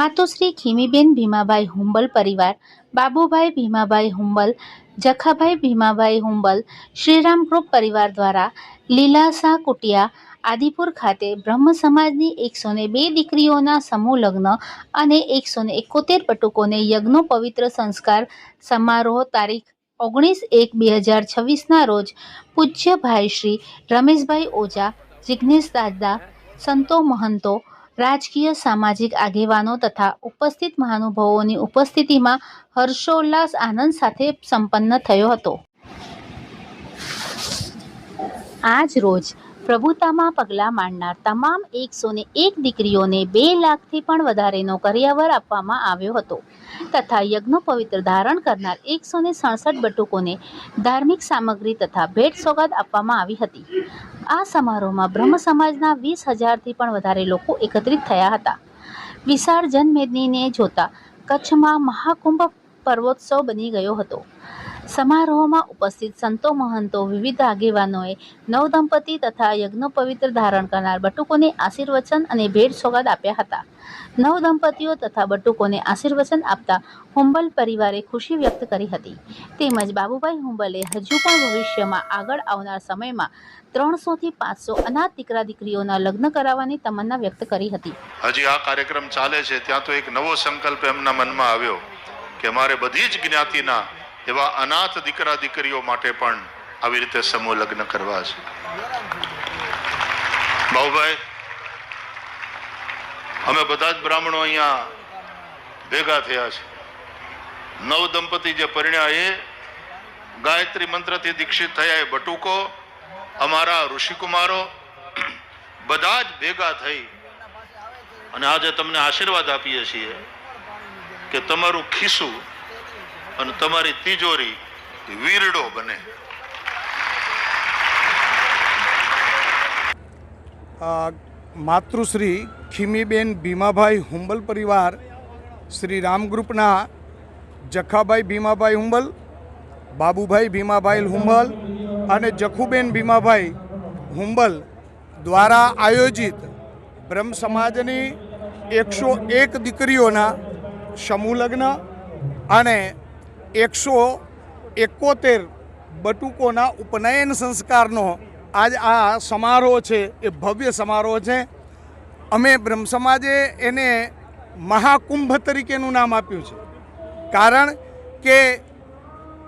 માતુશ્રી ખીમીબેન ભીમાભાઈ હુંબલ પરિવાર, બાબુભાઈ ભીમાભાઈ હુંબલ, જખાભાઈ ભીમાભાઈ હુંબલ, શ્રીરામ ગ્રુપ પરિવાર દ્વારા લીલાસા કુટિયા, આદિપુર ખાતે બ્રહ્મ સમાજની એકસો ને બે દીકરીઓના સમૂહ લગ્ન અને એકસો ને એકોતેર પટુકોને યજ્ઞો પવિત્ર સંસ્કાર સમારોહ તારીખ ઓગણીસ એક બે હજાર છવ્વીસના રોજ પૂજ્ય ભાઈ શ્રી રમેશભાઈ ઓઝા જિજ્ઞેશ દાદા, સંતો મહંતો રાજકીય, સામાજિક આગેવાનો તથા ઉપસ્થિત મહાનુભાવોની ઉપસ્થિતિમાં હર્ષોલ્લાસ આનંદ સાથે સંપન્ન થયો હતો. આજ રોજ પ્રભુતામાં પગલાં માંડનાર તમામ એકસો એક દીકરીઓને બે લાખથી પણ વધારેનો કરિયાવર આપવામાં આવ્યો હતો. તથા યજ્ઞ પવિત્ર ધારણ કરનાર એકસો ને સડસઠ બટુકોને ધાર્મિક સામગ્રી તથા ભેટ સોગાદ આપવામાં આવી હતી. આ સમારોહમાં બ્રહ્મ સમાજના વીસ હજારથી પણ વધારે લોકો એકત્રિત થયા હતા. વિશાળ જનમેદનીને જોતા કચ્છમાં મહાકુંભ પર્વોત્સવ બની ગયો હતો. સમારોહમાં ઉપસ્થિત સંતો મહંતો, વિવિધ આગેવાનોએ નવદંપતી તથા યજ્ઞોપવિત્ર ધારણ કરનાર બટુકોને આશીર્વચન અને ભેટ સોગાદ આપ્યા હતા. નવદંપતીઓ તથા બટુકોને આશીર્વચન આપતા હુંબલ પરિવારે ખુશી વ્યક્ત કરી હતી. તેમજ બાબુભાઈ હુંબલે હજુ પણ ભવિષ્યમાં આગળ આવનાર સમયમાં ત્રણસોથી પાંચસો અનાથ દીકરા દીકરીઓના લગ્ન કરાવવાની તમન્ના વ્યક્ત કરી હતી. હજી આ કાર્યક્રમ ચાલે છે, ત્યાં તો એક નવો સંકલ્પ એમના મનમાં આવ્યો કે મારે બધી જ જ્ઞાતિના એવા અનાથ દીકરા દીકરીઓ માટે પણ આવી રીતે સમૂહ લગ્ન કરવા છે. બાબુભાઈ અમે બધા જ બ્રાહ્મણો અહીંયા ભેગા થયા છે. નવ દંપતી જે પરિણ્યા એ ગાયત્રી મંત્રથી દીક્ષિત થયા એ બટુકો, અમારા ઋષિકુમારો બધા જ ભેગા થઈ અને આજે તમને આશીર્વાદ આપીએ છીએ કે તમારું ખિસ્સું અને તમારી તિજોરી વીરડો બને. માતૃશ્રી ખીમીબેન ભીમાભાઈ હુંબલ પરિવાર શ્રી રામ ગ્રુપના જખાભાઈ ભીમાભાઈ હુંબલ, બાબુભાઈ ભીમાભાઈ હુંબલ અને જખુબેન ભીમાભાઈ હુંબલ દ્વારા આયોજિત બ્રહ્મ સમાજની એકસો એક દીકરીઓના સમૂહ લગ્ન અને એકસો એકોતેર બટુકોના ઉપનયન સંસ્કારનો આજ આ સમારોહ છે, એ ભવ્ય સમારોહ છે. અમે બ્રહ્મ સમાજે એને મહાકુંભ તરીકેનું નામ આપ્યું છે. કારણ કે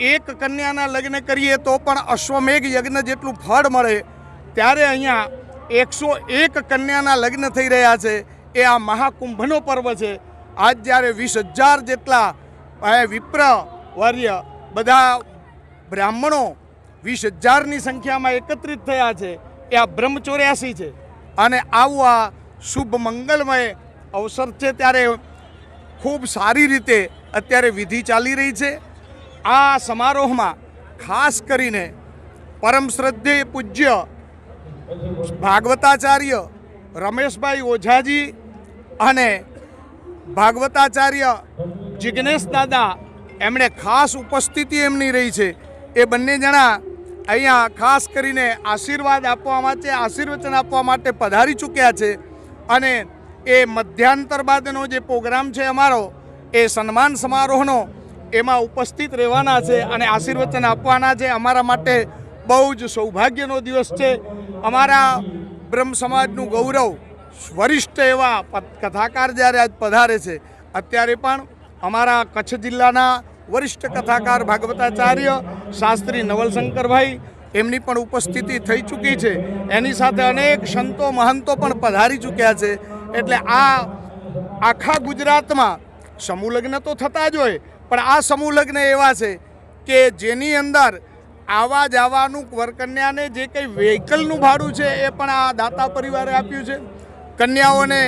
એક કન્યાના લગ્ન કરીએ તો પણ અશ્વમેઘ યજ્ઞ જેટલું ફળ મળે, ત્યારે અહીંયા એકસો એક કન્યાના લગ્ન થઈ રહ્યા છે. એ આ મહાકુંભનો પર્વ છે. આજ જ્યારે વીસ હજાર જેટલા વિપ્ર વર્ય બધા બ્રાહ્મણો વીસ હજારની સંખ્યામાં એકત્રિત થયા છે. એ આ બ્રહ્મચોર્યાસી છે. અને આવું આ શુભ મંગલમય અવસર છે ત્યારે ખૂબ સારી રીતે અત્યારે વિધિ ચાલી રહી છે. આ સમારોહમાં ખાસ કરીને પરમ શ્રદ્ધેય પૂજ્ય ભાગવતાચાર્ય રમેશભાઈ ઓઝાજી અને ભાગવતાચાર્ય જિજ્ઞેશ દાદા એમણે ખાસ ઉપસ્થિતિ એમની રહી છે. એ બંને જણા અહીંયા ખાસ કરીને આશીર્વાદ આપવા માટે, આશીર્વચન આપવા માટે પધારી ચૂક્યા છે અને એ મધ્યાંતર બાદનો જે પ્રોગ્રામ છે અમારો, એ સન્માન સમારોહનો એમાં ઉપસ્થિત રહેવાના છે અને આશીર્વચન આપવાના છે. અમારા માટે બહુ જ સૌભાગ્યનો દિવસ છે. અમારા બ્રહ્મ સમાજનું ગૌરવ વરિષ્ઠ એવા કથાકાર જ્યારે આજ પધારે છે, અત્યારે પણ અમારા કચ્છ જિલ્લાના વરિષ્ઠ કથાકાર ભાગવતાચાર્ય શાસ્ત્રી નવલશંકરભાઈ એમની પણ ઉપસ્થિતિ થઈ ચૂકી છે. એની સાથે અનેક સંતો મહંતો પણ પધારી ચૂક્યા છે. એટલે આ આખા ગુજરાતમાં સમૂહ લગ્ન તો થતા જ હોય, પણ આ સમૂહ લગ્ન એવા છે કે જેની અંદર આવા જવાનું વરકન્યાને જે કંઈ વ્હીકલનું ભાડું છે એ પણ આ દાતા પરિવારે આપ્યું છે. કન્યાઓને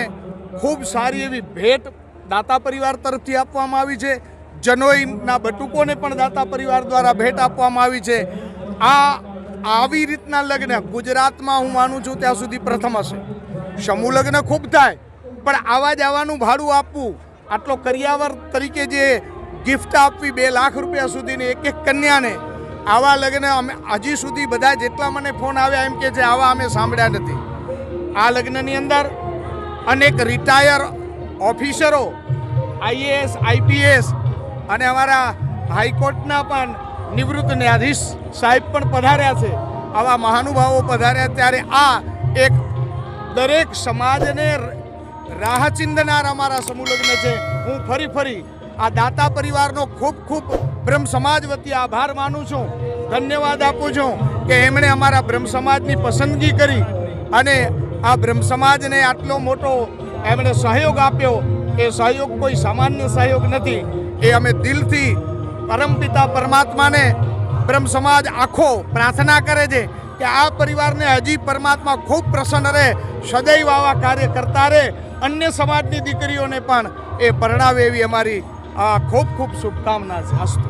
ખૂબ સારી એવી ભેટ દાતા પરિવાર તરફથી આપવામાં આવી છે. જનોઈના બટુકોને પણ દાતા પરિવાર દ્વારા ભેટ આપવામાં આવી છે. આ આવી રીતના લગ્ન ગુજરાતમાં હું માનું છું ત્યાં સુધી પ્રથમ હશે. સમૂહ લગ્ન ખૂબ થાય, પણ આવા જવાનું ભાડું આપવું, આટલો કરિયાવર તરીકે જે ગિફ્ટ આપવી બે લાખ રૂપિયા સુધીની એક એક કન્યાને, આવા લગ્ન અમે હજી સુધી બધા જેટલા મને ફોન આવ્યા એમ કે છે, આવા અમે સાંભળ્યા નથી. આ લગ્નની અંદર અનેક રિટાયર ઓફિસરો, આઈએએસ, આઈપીએસ અને અમારા હાઈકોર્ટના પણ નિવૃત્ત ન્યાયાધીશ સાહેબ પણ પધાર્યા છે. આવા મહાનુભાવો પધાર્યા ત્યારે આ એક દરેક સમાજને રાહ ચિંદનાર અમારા સમૂહલગ્ન છે. હું ફરી ફરી આ દાતા પરિવારનો ખૂબ ખૂબ બ્રહ્મ સમાજ વતી આભાર માનું છું. ધન્યવાદ આપું છું કે એમણે અમારા બ્રહ્મ સમાજની પસંદગી કરી અને આ બ્રહ્મ સમાજને આટલો મોટો એમણે સહયોગ આપ્યો. એ સહયોગ કોઈ સામાન્ય સહયોગ નથી. એ અમે દિલથી પરમપિતા પરમાત્માને બ્રહ્મ સમાજ આખો પ્રાર્થના કરે છે કે આ પરિવારને હજી પરમાત્મા ખૂબ પ્રસન્ન રહે, સદૈવ આવા કાર્ય કરતા રહે, અન્ય સમાજની દીકરીઓને પણ એ પરણાવે એવી અમારી આ ખૂબ ખૂબ શુભકામના છે.